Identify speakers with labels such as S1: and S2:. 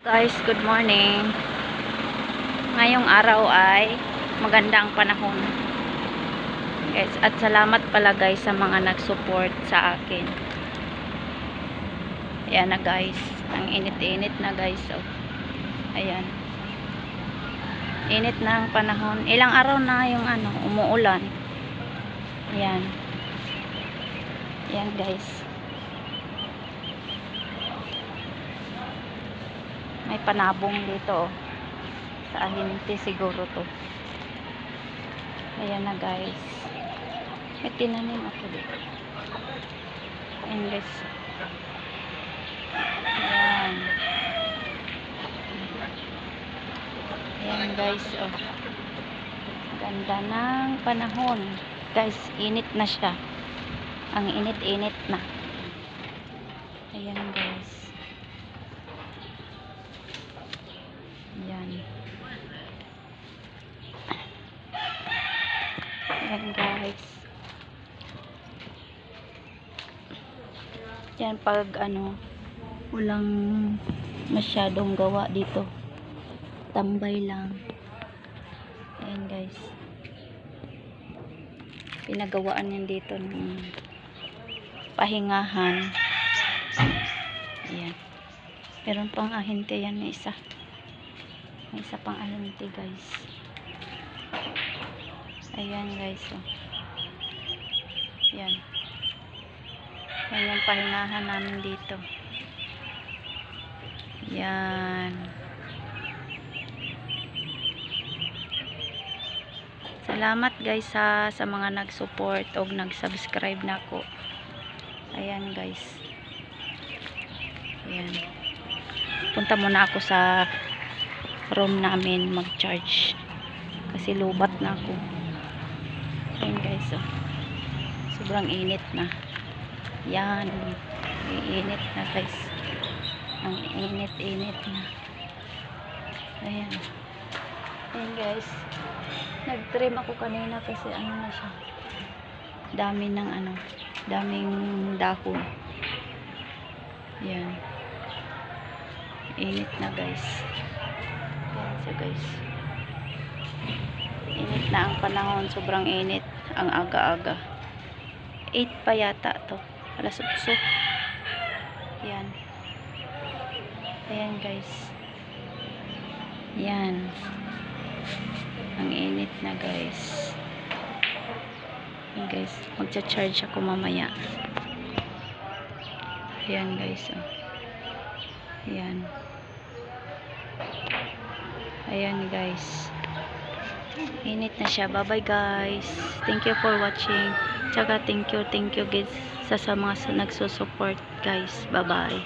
S1: Guys, good morning. Ngayong araw ay maganda ang panahon. Guys, at salamat pala guys sa mga nag-support sa akin. Ayan na guys. Ang init-init na guys. Oh. Ayan. Init na ang panahon. Ilang araw na yung ano, umuulan. Ayan. Ayan guys. May panabong dito. oh. Sa ahinti siguro to. Ayan na guys. May tinanim ako dito. Guys. Ayan. Ayan guys. Oh. Ganda ng panahon. Guys, init na siya. Ang init-init na. Ayan guys. Ayan. Ayan guys. Yan pag ano, walang masyadong gawa dito. Tambay lang. Ayan guys. Pinagawaan yan dito ng pahingahan. Ayan. Meron pang ahente yan na isa. May isa pang ahente guys. Ayan guys. Oh. Ayan. Yan yung pahingahan namin dito. Yan. Salamat guys sa, sa mga nag-support o nag-subscribe na ako. Ayan guys. Ayan. Punta muna ako sa room namin mag-charge. Kasi lubat na ako. Ayan guys. Oh. Sobrang init na. Yan. Iinit na guys. Ang init-init na. Ayan. Ayan guys. Nag-trim ako kanina kasi ano na siya. Dami ng ano. Daming dahon. Ayan. Init na guys. Siya guys. Init na ang panahon. Sobrang init. Ang aga-aga. 8 pa yata to. Alas 8. Yan. Ayan guys. Yan. Ang init na guys. Ayan guys. Magcha-charge ako mamaya. Ayan guys. Oh. Ayan. Ayan guys. Init na siya. Bye-bye guys. Thank you for watching. Tsaka thank you, thank you guys sa, sa mga nagsusupport guys. Bye-bye.